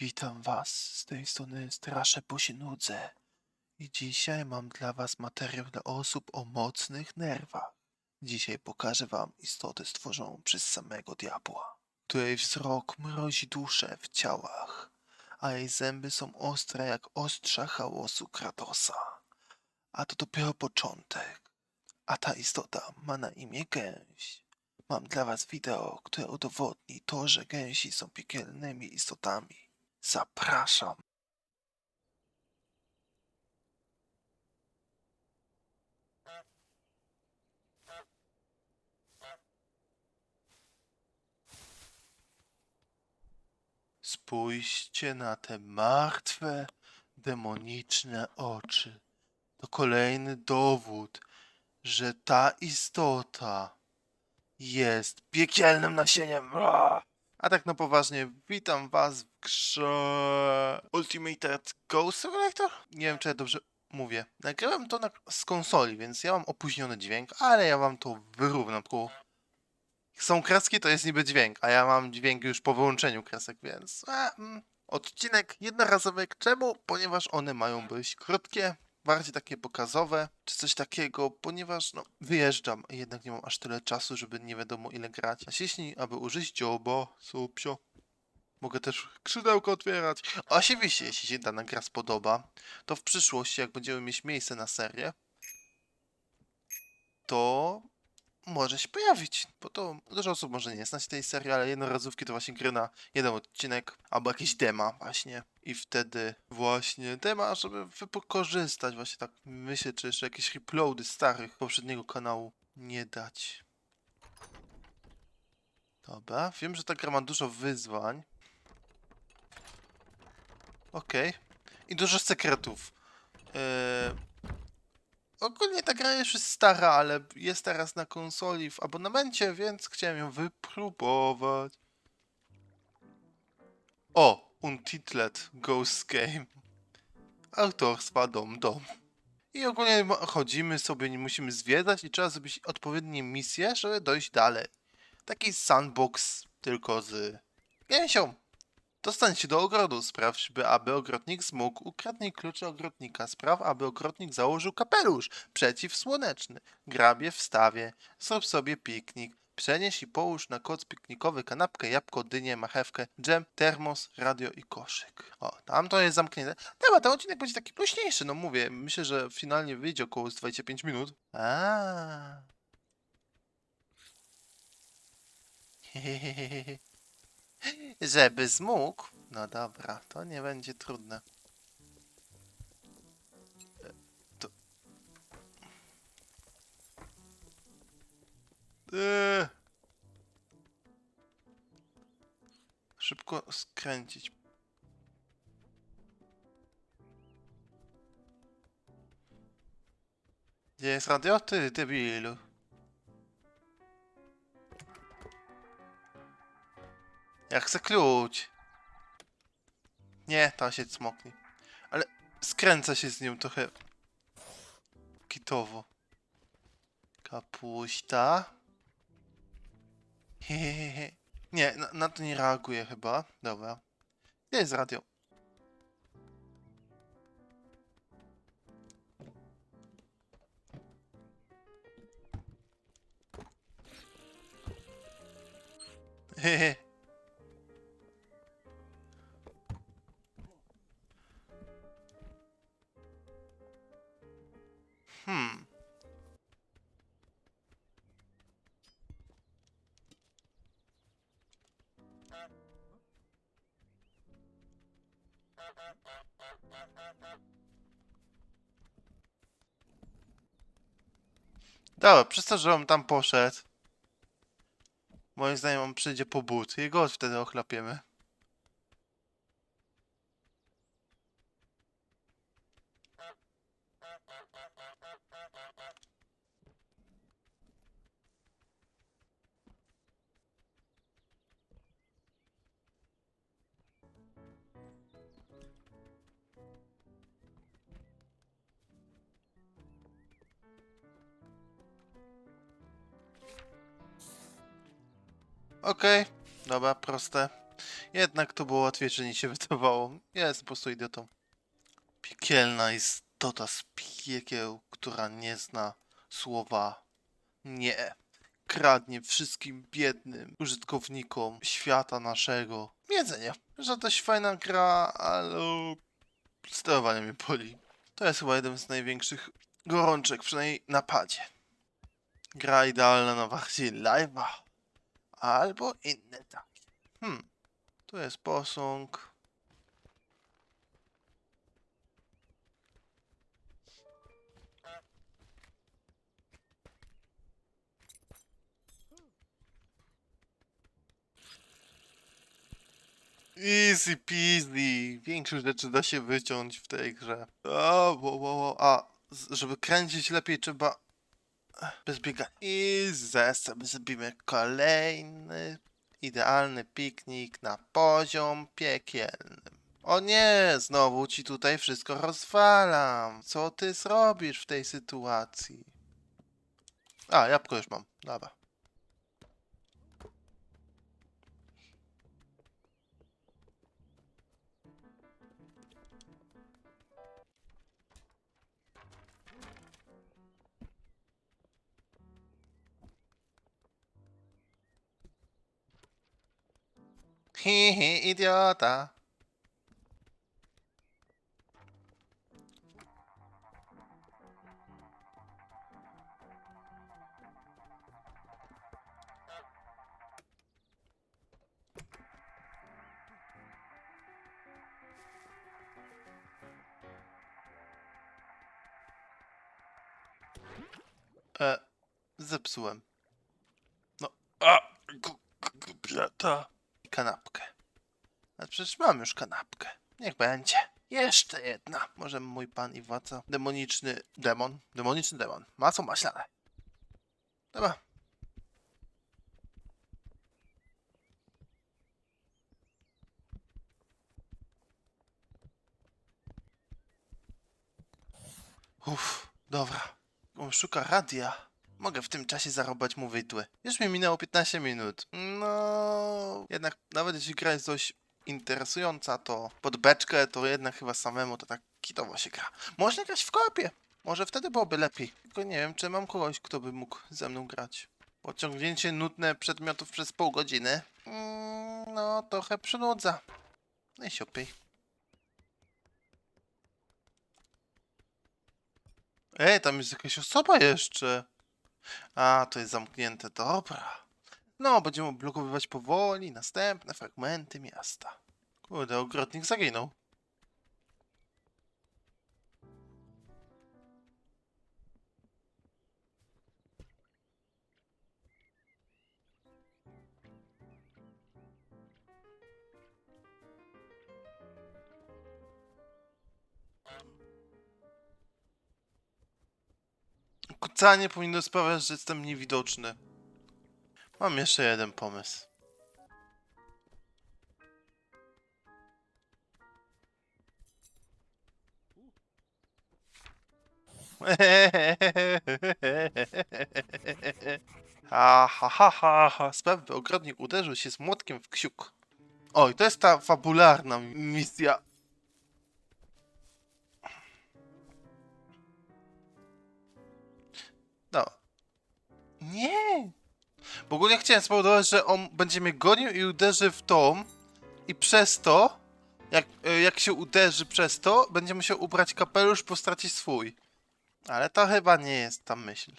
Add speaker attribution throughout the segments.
Speaker 1: Witam was, z tej strony Straszę, bo się nudzę. I dzisiaj mam dla was materiał dla osób o mocnych nerwach. Dzisiaj pokażę wam istotę stworzoną przez samego diabła, której wzrok mrozi duszę w ciałach, a jej zęby są ostre jak ostrza chaosu Kratosa. A to dopiero początek. A ta istota ma na imię gęś. Mam dla was wideo, które udowodni to, że gęsi są piekielnymi istotami. Zapraszam. Spójrzcie na te martwe, demoniczne oczy. To kolejny dowód, że ta istota jest piekielnym nasieniem. A tak na poważnie, witam was w grze Ultimate Ghost Simulator? Nie wiem, czy ja dobrze mówię. Nagrałem to na, z konsoli, więc ja mam opóźniony dźwięk, ale ja wam to wyrównam. Tylko są kreski, to jest niby dźwięk, a ja mam dźwięk już po wyłączeniu kresek, więc... A, mm, odcinek jednorazowy. Czemu? Ponieważ one mają być krótkie, bardziej takie pokazowe, czy coś takiego, ponieważ no, wyjeżdżam, jednak nie mam aż tyle czasu, żeby nie wiadomo ile grać. Jeśli, aby użyć dziobo, supsio, mogę też skrzydełko otwierać. A oczywiście, jeśli się dana gra spodoba, to w przyszłości, jak będziemy mieć miejsce na serię, to może się pojawić, bo to dużo osób może nie znać tej serii, ale jednorazówki to właśnie gry na jeden odcinek, albo jakieś dema właśnie. I wtedy właśnie dema, żeby wykorzystać właśnie tak myślę, czy jeszcze jakieś replody starych poprzedniego kanału nie dać. Dobra, wiem, że ta gra ma dużo wyzwań. Okej. I dużo sekretów. Yy... Ogólnie ta gra już jest stara, ale jest teraz na konsoli w abonamencie, więc chciałem ją wypróbować. O! Untitled Ghost Game. Autorstwa Dom Dom. I ogólnie chodzimy sobie, nie musimy zwiedzać i trzeba zrobić odpowiednie misje, żeby dojść dalej. Taki sandbox, tylko z gęsią. Dostań się do ogrodu, sprawdź, by aby ogrodnik zmógł. Ukradnij klucze ogrodnika, spraw, aby ogrodnik założył kapelusz przeciwsłoneczny. Grabie w stawie, zrób sobie piknik. Przenieś i połóż na koc piknikowy kanapkę, jabłko, dynię, marchewkę, dżem, termos, radio i koszyk. O, tam to jest zamknięte. Dobra, ten odcinek będzie taki luźniejszy, no mówię. Myślę, że finalnie wyjdzie około z 25 minut. A. Hehehehe. Żeby zmógł. No dobra, to nie będzie trudne. To... Eee. Szybko skręcić. Gdzie jest radio? Ty, debilu. Ja chcę klucz. Nie, ta się smoknie. Ale skręca się z nią trochę kitowo. Kapuśta. Hehehe. Nie, na, na to nie reaguje chyba. Dobra. Gdzie jest radio? Hehe. Hmm. Dobra, przez to, że on tam poszedł. Moim zdaniem on przyjdzie po but i go wtedy ochlapiemy. Okej, dobra, proste. Jednak to było łatwiejsze niż się wydawało. Ja jestem po prostu idiotą. Piekielna istota z piekieł, która nie zna słowa nie. Kradnie wszystkim biednym użytkownikom świata naszego jedzenie. Że dość fajna gra, ale sterowanie mnie boli. To jest chyba jeden z największych gorączek, przynajmniej na padzie. Gra idealna na wersji live'a. Albo inne takie. Hmm. Tu jest posąg. Easy peasy. Większość rzeczy da się wyciąć w tej grze. O, wo, wo, wo. A, żeby kręcić lepiej trzeba bez biegania. I zaraz sobie zrobimy kolejny idealny piknik na poziom piekielny. O nie, znowu ci tutaj wszystko rozwalam. Co ty zrobisz w tej sytuacji? A, jabłko już mam. Dobra. Hi, hi, idiota. E, zepsułem. No, a, gubieta. Kanapkę. A przecież mam już kanapkę. Niech będzie. Jeszcze jedna. Może mój pan i władca. Demoniczny demon. Demoniczny demon. Masło maślane. Dobra. Uff, dobra. On szuka radia. Mogę w tym czasie zarobić mu wydły. Już mi minęło 15 minut. No, jednak nawet jeśli gra jest dość interesująca, to pod beczkę to jednak chyba samemu to tak kitowo się gra. Można grać w kopie. Może wtedy byłoby lepiej. Tylko nie wiem, czy mam kogoś, kto by mógł ze mną grać. Pociągnięcie nudne przedmiotów przez pół godziny. Mm, no, trochę przynudza. No i siopej. Ej, tam jest jakaś osoba jeszcze. A, to jest zamknięte, dobra. No, będziemy blokowywać powoli następne fragmenty miasta. Kurde, ogrodnik zaginął. Kucanie powinno sprawiać, że jestem niewidoczny. Mam jeszcze jeden pomysł. Ha, ha, ha, ha, ha. Ogrodnik uderzył się z młotkiem w ksiuk. Oj, to jest ta fabularna misja. No. Nie! W ogóle chciałem spowodować, że on będzie mnie gonił i uderzy w tom i przez to, jak, e, jak się uderzy przez to, będzie musiał ubrać kapelusz, bo straci swój. Ale to chyba nie jest ta myśl.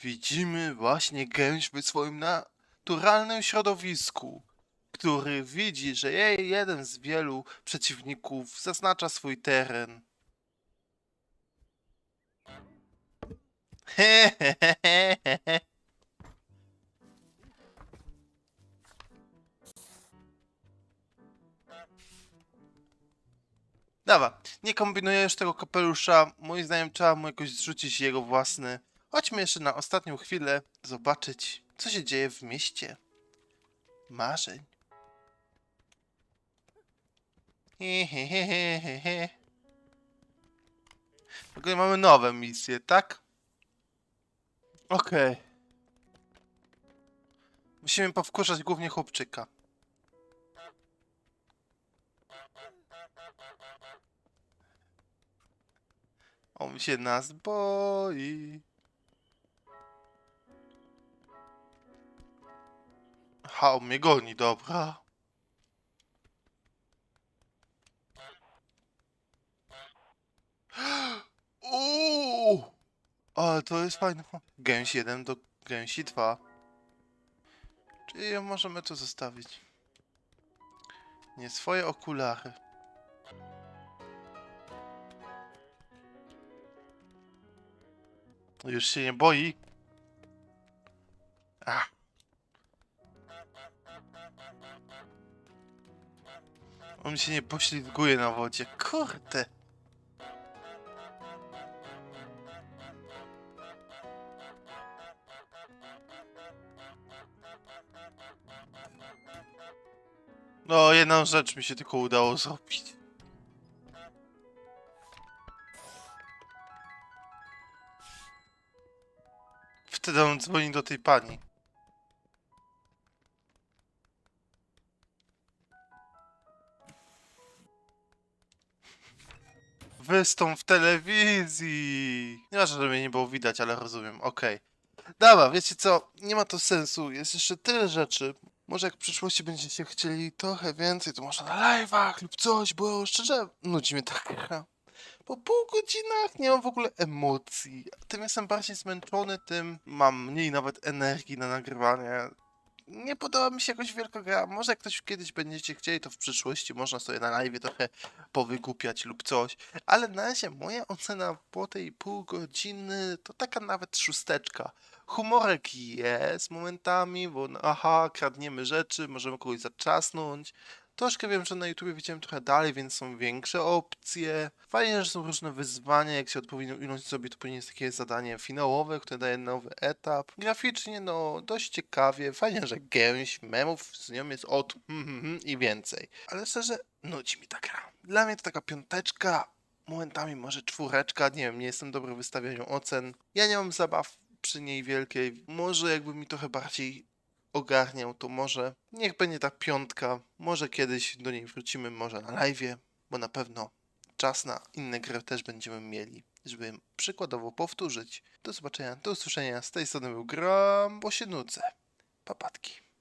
Speaker 1: Widzimy właśnie gęś w swoim naturalnym środowisku, który widzi, że jej jeden z wielu przeciwników zaznacza swój teren. Hehehehe. Dobra, nie kombinuję już tego kapelusza. Moim zdaniem trzeba mu jakoś zrzucić jego własny. Chodźmy jeszcze na ostatnią chwilę zobaczyć, co się dzieje w mieście marzeń. Hehehehe. W ogóle mamy nowe misje, tak? Okej. Musimy powkurzać głównie chłopczyka. On się nas boi. Ha, on mnie goni, dobra. Uuu! Ale to jest fajne. Gęś 1 do gęsi 2. Czyli możemy to zostawić. Nie swoje okulary. Już się nie boi. Ach. On się nie poślizguje na wodzie. Kurde. No, jedną rzecz mi się tylko udało zrobić. Wtedy on dzwoni do tej pani. Wystąp w telewizji. Nie ważne, że mnie nie było widać, ale rozumiem. Okej. Dobra, wiecie co? Nie ma to sensu. Jest jeszcze tyle rzeczy. Może jak w przyszłości będziecie chcieli trochę więcej, to może na live'ach lub coś, bo szczerze nudzi mnie ta gra. Po pół godzinach nie mam w ogóle emocji. Tym jestem bardziej zmęczony, tym mam mniej nawet energii na nagrywanie. Nie podoba mi się jakoś wielka gra. Może jak ktoś kiedyś będziecie chcieli, to w przyszłości można sobie na live trochę powygłupiać lub coś. Ale na razie moja ocena po tej pół godziny to taka nawet szósteczka. Humorek jest momentami, bo no, aha, kradniemy rzeczy, możemy kogoś zatrzasnąć. Troszkę wiem, że na YouTube widziałem trochę dalej, więc są większe opcje. Fajnie, że są różne wyzwania, jak się odpowiednią ilość zrobi, to powinien jest takie zadanie finałowe, które daje nowy etap. Graficznie, no, dość ciekawie. Fajnie, że gęś, memów z nią jest od hmm, hmm, hmm i więcej. Ale szczerze, nudzi mi ta gra. Dla mnie to taka piąteczka, momentami może czwóreczka, nie wiem, nie jestem dobry w wystawianiu ocen. Ja nie mam zabaw przy niej wielkiej. Może jakby mi trochę bardziej ogarniał, to może niech będzie ta piątka. Może kiedyś do niej wrócimy, może na live, bo na pewno czas na inne gry też będziemy mieli, żeby przykładowo powtórzyć. Do zobaczenia, do usłyszenia. Z tej strony był Gram, bo się nudzę. Papatki.